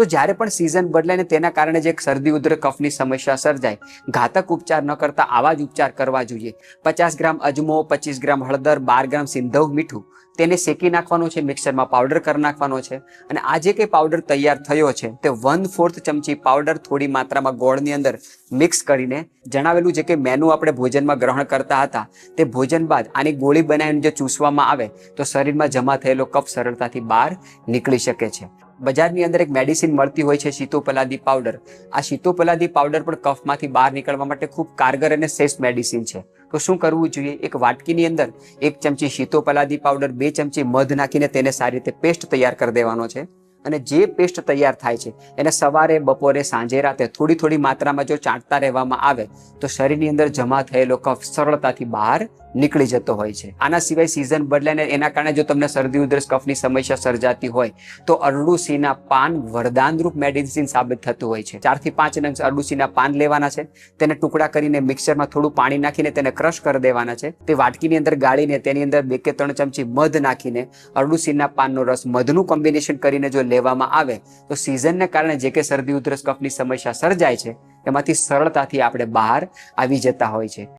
તો જ્યારે પણ સિઝન બદલાય ને તેના કારણે જે શરદી ઉધર કફની સમસ્યા સર્જાય. ઘાતક ઉપચાર ન કરતા આવા જ ઉપચાર કરવા જોઈએ. પચાસ ગ્રામ અજમો, પચીસ ગ્રામ હળદર, બાર ગ્રામ સિંધવ મીઠું તેને શેકી નાખવાનો છે, મિક્સરમાં પાવડર કરી નાખવાનો છે અને આ જે કંઈ પાવડર તૈયાર થયો છે, તે વન ફોર્થ ચમચી પાવડર થોડી માત્રામાં ગોળની અંદર મિક્સ કરીને જણાવેલું છે કે મેનુ આપણે ભોજનમાં ગ્રહણ કરતા હતા, તે ભોજન બાદ આની ગોળી બનાવીને જો ચૂસવામાં આવે, તો શરીરમાં જમા થયેલો કફ સરળતાથી બહાર નીકળી શકે છે. બજારની અંદર એક મેડિસિન મળતી હોય છે, શીતોપલાદી પાવડર આ શીતોપલાદી પાવડર પણ કફમાંથી બહાર નીકળવા માટે ખૂબ કારગર અને સેફ મેડિસિન છે. તો શું કરવું જોઈએ? એક વાટકીની અંદર એક ચમચી શીતોપલાદી પાવડર બે ચમચી મધ નાખીને તેને સારી રીતે પેસ્ટ તૈયાર કરી દેવાનો છે. અને જે પેસ્ટ તૈયાર થાય છે, એને સવારે, બપોરે, સાંજે, રાતે થોડી થોડી માત્રામાં જો ચાટતા રહેવામાં આવે, તો શરીરની અંદર જમા થયેલો કફ સરળતાથી બહાર નીકળી જતો હોય છે. આના સિવાય સિઝન બદલાને, એના કારણે જો તમને શરદી ઉધરસ, કફની સમસ્યા સર્જાતી હોય, તો અરડુસીના પાન વરદાનરૂપ મેડિસિન સાબિત થતું હોય છે. ચારથી પાંચ નંગ અરડુસીના પાન લેવાના છે, તેને ટુકડા કરીને મિક્સરમાં થોડું પાણી નાખીને તેને ક્રશ કરી દેવાના છે. તે વાટકીની અંદર ગાળીને, તેની અંદર બે કે ત્રણ ચમચી મધ નાખીને અરડુસીના પાનનો રસ મધનું કોમ્બિનેશન કરીને જો લેવામાં આવે, તો સિઝનને કારણે જે કે શરદી ઉધરસ, કફની સમસ્યા સર્જાય છે, એમાંથી સરળતાથી આપણે બહાર આવી જતા હોય છે.